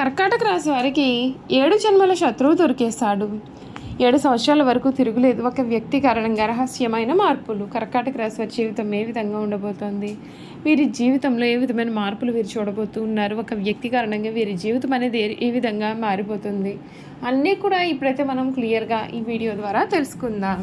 కర్కాటక రాశి వారికి ఏడు జన్మల శత్రువు దొరికేస్తాడు ఏడు సంవత్సరాల వరకు తిరుగులేదు. ఒక వ్యక్తి కారణంగా రహస్యమైన మార్పులు కర్కాటక రాశి వారి జీవితం ఏ విధంగా ఉండబోతోంది? వీరి జీవితంలో ఏ విధమైన మార్పులు వీరు చూడబోతూ ఉన్నారు? ఒక వ్యక్తి కారణంగా వీరి జీవితం అనేది ఏ విధంగా మారిపోతుంది? అన్నీ కూడా ఇప్పుడైతే మనం క్లియర్గా ఈ వీడియో ద్వారా తెలుసుకుందాం.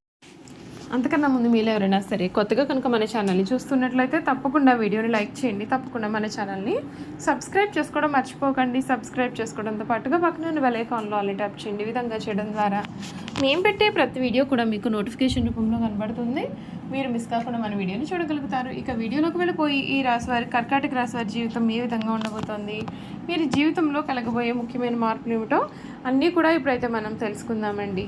అంతకన్నా ముందు మీలో ఎవరైనా సరే కొత్తగా కనుక మన ఛానల్ని చూస్తున్నట్లయితే తప్పకుండా వీడియోని లైక్ చేయండి. తప్పకుండా మన ఛానల్ని సబ్స్క్రైబ్ చేసుకోవడం మర్చిపోకండి. సబ్స్క్రైబ్ చేసుకోవడంతో పాటుగా పక్కన ఉన్న బెల్ ఐకాన్లో ట్యాప్ చేయండి. విధంగా చేయడం ద్వారా మేము పెట్టే ప్రతి వీడియో కూడా మీకు నోటిఫికేషన్ రూపంలో కనబడుతుంది. మీరు మిస్ కాకుండా మన వీడియోని చూడగలుగుతారు. ఇక వీడియోలోకి వెళ్ళిపోయి ఈ రాశివారి కర్కాటక రాశి వారి జీవితం ఏ విధంగా ఉండబోతోంది? మీరు జీవితంలో కలగబోయే ముఖ్యమైన మార్పులు ఏమిటో అన్నీ కూడా ఇప్పుడైతే మనం తెలుసుకుందామండి.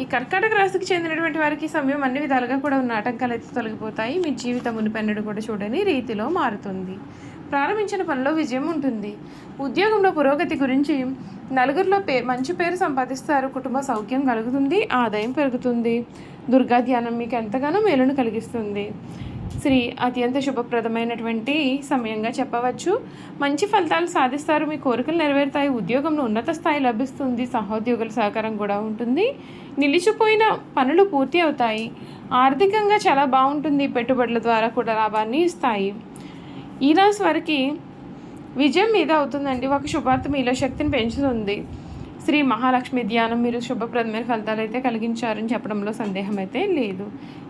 ఈ కర్కాటక రాశికి చెందినటువంటి వారికి సమయం అన్ని విధాలుగా కూడా ఉన్న ఆటంకాలు అయితే తొలగిపోతాయి. మీ జీవితం పెన్నడు కూడా చూడని రీతిలో మారుతుంది. ప్రారంభించిన పనిలో విజయం ఉంటుంది. ఉద్యోగంలో పురోగతి గురించి నలుగురిలో పే మంచి పేరు సంపాదిస్తారు. కుటుంబ సౌఖ్యం కలుగుతుంది ఆదాయం పెరుగుతుంది. దుర్గా ధ్యానం మీకు ఎంతగానో మేలును కలిగిస్తుంది. శ్రీ అత్యంత శుభప్రదమైనటువంటి సమయంగా చెప్పవచ్చు. మంచి ఫలితాలు సాధిస్తారు. మీ కోరికలు నెరవేరుతాయి. ఉద్యోగంలో ఉన్నత స్థాయి లభిస్తుంది. సహోద్యోగుల సహకారం కూడా ఉంటుంది. నిలిచిపోయిన పనులు పూర్తి అవుతాయి. ఆర్థికంగా చాలా బాగుంటుంది. పెట్టుబడుల ద్వారా కూడా లాభాన్ని ఇస్తాయి. ఈ రాశి వారికి విజయం మీద అవుతుందండి. ఒక శుభార్త మీలో శక్తిని పెంచుతుంది. శ్రీ మహాలక్ష్మి ధ్యానం మీరు శుభప్రదమైన ఫలితాలు అయితే కలిగించారని చెప్పడంలో సందేహం అయితే లేదు.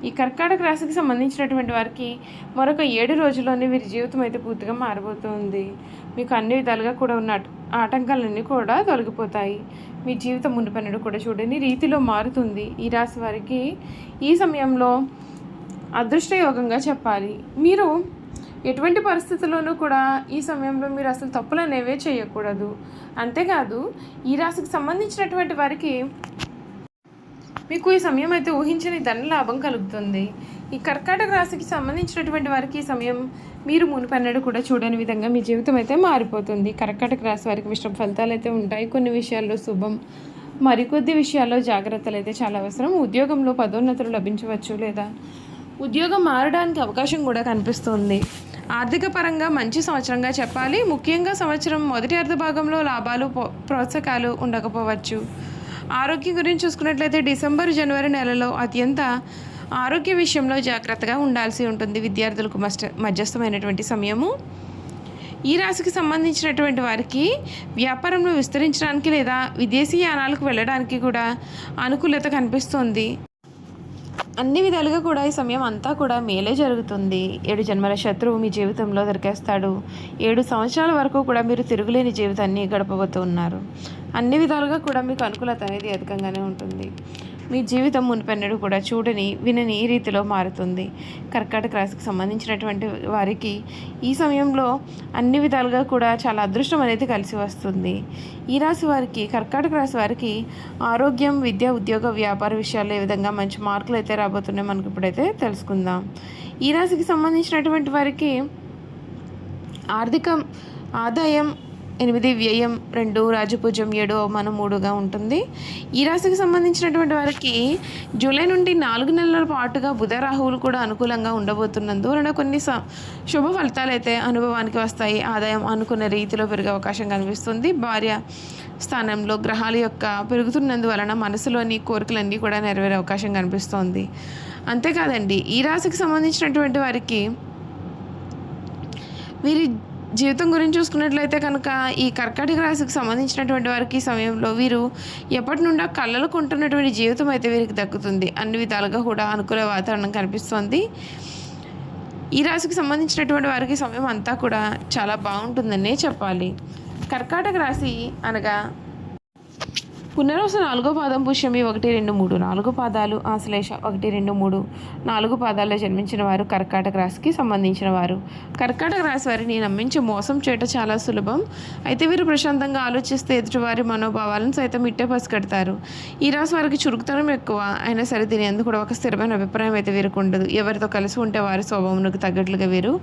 ఈ కర్కాటక రాశికి సంబంధించినటువంటి వారికి మరొక ఏడు రోజుల్లోనే వీరి జీవితం అయితే పూర్తిగా మారబోతుంది. మీకు అన్ని విధాలుగా కూడా ఉన్న ఆటంకాలన్నీ కూడా తొలగిపోతాయి. మీ జీవితం మునిపన్నడు కూడా చూడని రీతిలో మారుతుంది. ఈ రాశి వారికి ఈ సమయంలో అదృష్టయోగంగా చెప్పాలి. మీరు ఎటువంటి పరిస్థితుల్లోనూ కూడా ఈ సమయంలో మీరు అసలు తప్పులు అనేవే చేయకూడదు. అంతేకాదు ఈ రాశికి సంబంధించినటువంటి వారికి మీకు ఈ సమయం అయితే ఊహించని ధన లాభం కలుగుతుంది. ఈ కర్కాటక రాశికి సంబంధించినటువంటి వారికి ఈ సమయం మీరు మునుపన్నడు కూడా చూడని విధంగా మీ జీవితం అయితే మారిపోతుంది. కర్కాటక రాశి వారికి మిశ్రమ ఫలితాలు అయితే ఉంటాయి. కొన్ని విషయాల్లో శుభం మరికొద్ది విషయాల్లో జాగ్రత్తలు అయితే చాలా అవసరం. ఉద్యోగంలో పదోన్నతులు లభించవచ్చు లేదా ఉద్యోగం మారడానికి అవకాశం కూడా కనిపిస్తుంది. ఆర్థిక పరంగా మంచి సంవత్సరంగా చెప్పాలి. ముఖ్యంగా సంవత్సరం మొదటి అర్ధ భాగంలో లాభాలు ప్రోత్సాహకాలు ఉండకపోవచ్చు. ఆరోగ్యం గురించి చూసుకున్నట్లయితే డిసెంబర్ జనవరి నెలలో అత్యంత ఆరోగ్య విషయంలో జాగ్రత్తగా ఉండాల్సి ఉంటుంది విద్యార్థులకు మస్ట మధ్యస్థమైనటువంటి సమయము. ఈ రాశికి సంబంధించినటువంటి వారికి వ్యాపారంలో విస్తరించడానికి లేదా విదేశీ యానాలకు వెళ్ళడానికి కూడా అనుకూలత కనిపిస్తుంది. అన్ని విధాలుగా కూడా ఈ సమయం అంతా కూడా మేలే జరుగుతుంది. ఏడు జన్మల శత్రువు మీ జీవితంలో దొరికేస్తాడు. ఏడు సంవత్సరాల వరకు కూడా మీరు తిరుగులేని జీవితాన్ని గడపబోతూ ఉన్నారు. అన్ని విధాలుగా కూడా మీకు అనుకూలత అనేది అధికంగానే ఉంటుంది. మీ జీవితం మునిపెన్నడు కూడా చూడని వినని ఈ రీతిలో మారుతుంది. కర్కాటక రాశికి సంబంధించినటువంటి వారికి ఈ సమయంలో అన్ని విధాలుగా కూడా చాలా అదృష్టం అనేది కలిసి వస్తుంది. ఈ రాశి వారికి కర్కాటక రాశి వారికి ఆరోగ్యం విద్య ఉద్యోగ వ్యాపార విషయాల్లో ఏ విధంగా మంచి మార్కులు అయితే రాబోతున్నాయి మనకి ఇప్పుడైతే తెలుసుకుందాం. ఈ రాశికి సంబంధించినటువంటి వారికి ఆర్థిక ఆదాయం ఎనిమిది వ్యయం రెండు రాజపూజ్యం ఏడు అవమానం మూడుగా ఉంటుంది. ఈ రాశికి సంబంధించినటువంటి వారికి జూలై నుండి నాలుగు నెలల పాటుగా బుధ రాహువులు కూడా అనుకూలంగా ఉండబోతున్నందువలన కొన్ని స- శుభ ఫలితాలు అయితే అనుభవానికి వస్తాయి. ఆదాయం అనుకున్న రీతిలో పెరిగే అవకాశం కనిపిస్తుంది. భార్య స్థానంలో గ్రహాల యొక్క పెరుగుతున్నందువలన మనసులోని కోరికలన్నీ కూడా నెరవేరే అవకాశం కనిపిస్తోంది. అంతేకాదండి ఈ రాశికి సంబంధించినటువంటి వారికి వీరి జీవితం గురించి చూసుకున్నట్లయితే కనుక ఈ కర్కాటక రాశికి సంబంధించినటువంటి వారికి సమయంలో వీరు ఎప్పటి నుండో కళ్ళలు కొంటున్నటువంటి జీవితం అయితే వీరికి దక్కుతుంది. అన్ని విధాలుగా కూడా అనుకూల వాతావరణం కనిపిస్తోంది. ఈ రాశికి సంబంధించినటువంటి వారికి సమయం అంతా కూడా చాలా బాగుంటుందనే చెప్పాలి. కర్కాటక రాశి అనగా పునర్వసు నాలుగో పాదం పుష్యమి ఒకటి రెండు మూడు. నాలుగు పాదాలు ఆశ్లేష ఒకటి రెండు మూడు. నాలుగు పాదాల్లో జన్మించిన వారు కర్కాటక రాశికి సంబంధించిన వారు. కర్కాటక రాశి వారిని నమ్మించి మోసం చేయటం చాలా సులభం. అయితే వీరు ప్రశాంతంగా ఆలోచిస్తే ఎదుటివారి మనోభావాలను సైతం ఇట్టే పసిగడతారు ఈ రాశి వారికి చురుకుతనం ఎక్కువ. అయినా సరే దీని ఎందుకు కూడా ఒక స్థిరమైన అభిప్రాయం అయితే వీరికి ఉండదు. ఎవరితో కలిసి ఉంటే వారి స్వభావమునకు తగ్గట్లుగా వీరు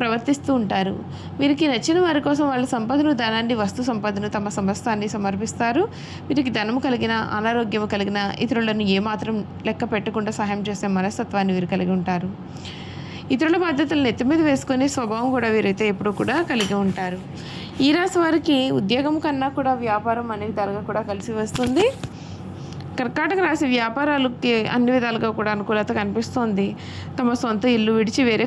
ప్రవర్తిస్తూ ఉంటారు. వీరికి నచ్చిన వారి కోసం వాళ్ళ సంపదను ధనాన్ని వస్తు సంపదను తమ సమస్తాన్ని సమర్పిస్తారు. వీరికి ధనము కలిగిన అనారోగ్యము కలిగిన ఇతరులను ఏమాత్రం లెక్క పెట్టకుండా సహాయం చేసే మనస్తత్వాన్ని వీరు కలిగి ఉంటారు. ఇతరుల బాధ్యతలను ఎత్తి మీద వేసుకునే స్వభావం కూడా వీరైతే ఎప్పుడూ కూడా కలిగి ఉంటారు. ఈ రాశి వారికి ఉద్యోగం కన్నా కూడా వ్యాపారం అనేది ధరగా కూడా కలిసి వస్తుంది. కర్కాటక రాశి వ్యాపారాలకి అన్ని విధాలుగా కూడా అనుకూలత కనిపిస్తోంది. తమ సొంత ఇల్లు విడిచి వేరే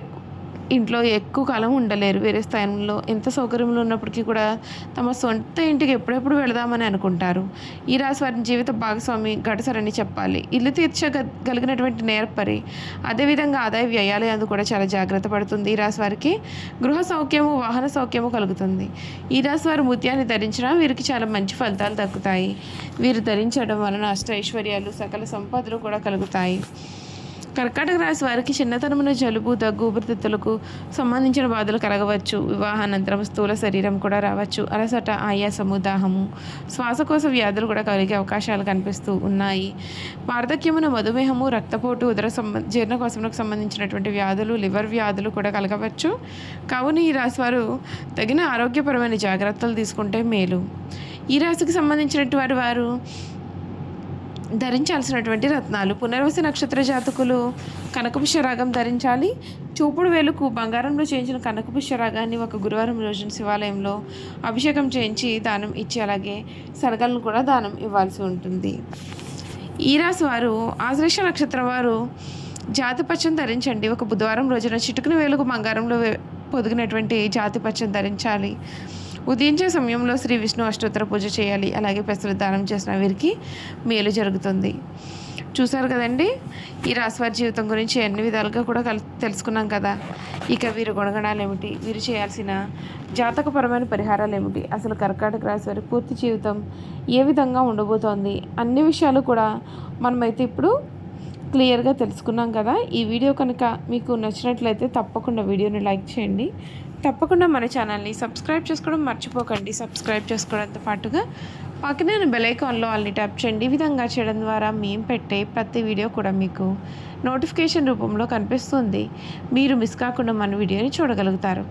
ఇంట్లో ఎక్కువ కాలం ఉండలేరు. వేరే స్థానంలో ఎంత సౌకర్యంలో ఉన్నప్పటికీ కూడా తమ సొంత ఇంటికి ఎప్పుడెప్పుడు వెళదామని అనుకుంటారు. ఈ రాశి వారిని జీవిత భాగస్వామి గడసరని చెప్పాలి. ఇల్లు తీర్చగలిగినటువంటి నేర్పరి అదేవిధంగా ఆదాయ వ్యయాలు అందు కూడా చాలా జాగ్రత్త పడుతుంది. ఈ రాశి వారికి గృహ సౌఖ్యము వాహన సౌఖ్యము కలుగుతుంది. ఈ రాశి వారు ముత్యాన్ని ధరించడం వీరికి చాలా మంచి ఫలితాలు దక్కుతాయి. వీరు ధరించడం వలన అష్ట ఐశ్వర్యాలు సకల సంపదలు కూడా కలుగుతాయి. కర్కాటక రాశి వారికి చిన్నతనమున జలుబు దగ్గు ఊపిరితిత్తులకు సంబంధించిన బాధలు కలగవచ్చు. వివాహానంతరం స్థూల శరీరం కూడా రావచ్చు. అలసట ఆయాసము దాహము శ్వాసకోశ వ్యాధులు కూడా కలిగే అవకాశాలు కనిపిస్తూ ఉన్నాయి. వార్ధక్యమున మధుమేహము రక్తపోటు ఉదర సంబ జీర్ణకోశములకు సంబంధించినటువంటి వ్యాధులు లివర్ వ్యాధులు కూడా కలగవచ్చు. కావున ఈ రాశి వారు తగిన ఆరోగ్యపరమైన జాగ్రత్తలు తీసుకుంటే మేలు. ఈ రాశికి సంబంధించినటువంటి వారు వారు ధరించాల్సినటువంటి రత్నాలు. పునర్వసి నక్షత్ర జాతకులు కనకపుష్యరాగం ధరించాలి. చూపుడు వేలుకు బంగారంలో చేయించిన కనకపుష్యరాగాన్ని ఒక గురువారం రోజున శివాలయంలో అభిషేకం చేయించి దానం ఇచ్చి అలాగే సరగలను కూడా దానం ఇవ్వాల్సి ఉంటుంది. ఈ రాశి వారు ఆశ్లేష నక్షత్రం వారు జాతి ధరించండి. ఒక బుధవారం రోజున చిటుకుని వేలుకు బంగారంలో పొదిగినటువంటి జాతి ధరించాలి. ఉదయించే సమయంలో శ్రీ విష్ణు అష్టోత్తర పూజ చేయాలి. అలాగే పెసలు దానం చేసిన వీరికి మేలు జరుగుతుంది. చూసారు కదండి? ఈ రాశివారి జీవితం గురించి అన్ని విధాలుగా కూడా కల్ తెలుసుకున్నాం కదా. ఇక వీరు గుణగణాలు ఏమిటి వీరు చేయాల్సిన జాతకపరమైన పరిహారాలు ఏమిటి అసలు కర్కాటక రాశి వారి పూర్తి జీవితం ఏ విధంగా ఉండబోతోంది? అన్ని విషయాలు కూడా మనమైతే ఇప్పుడు క్లియర్గా తెలుసుకున్నాం కదా. ఈ వీడియో కనుక మీకు నచ్చినట్లయితే తప్పకుండా వీడియోని లైక్ చేయండి. తప్పకుండా మన ఛానల్ని సబ్స్క్రైబ్ చేసుకోవడం మర్చిపోకండి. సబ్స్క్రైబ్ చేసుకోవడంతో పాటుగా పక్కనే బెల్ ఐకాన్లో వాళ్ళని ట్యాప్ చేయండి. ఈ విధంగా చేయడం ద్వారా మేము పెట్టే ప్రతి వీడియో కూడా మీకు నోటిఫికేషన్ రూపంలో కనిపిస్తుంది. మీరు మిస్ కాకుండా మన వీడియోని చూడగలుగుతారు.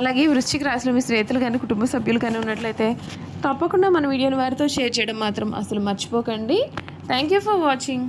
అలాగే వృశ్చిక రాశిలో మీ స్నేహితులు కానీ కుటుంబ సభ్యులు కానీ ఉన్నట్లయితే తప్పకుండా మన వీడియోని వారితో షేర్ చేయడం మాత్రం అసలు మర్చిపోకండి. Thank you for watching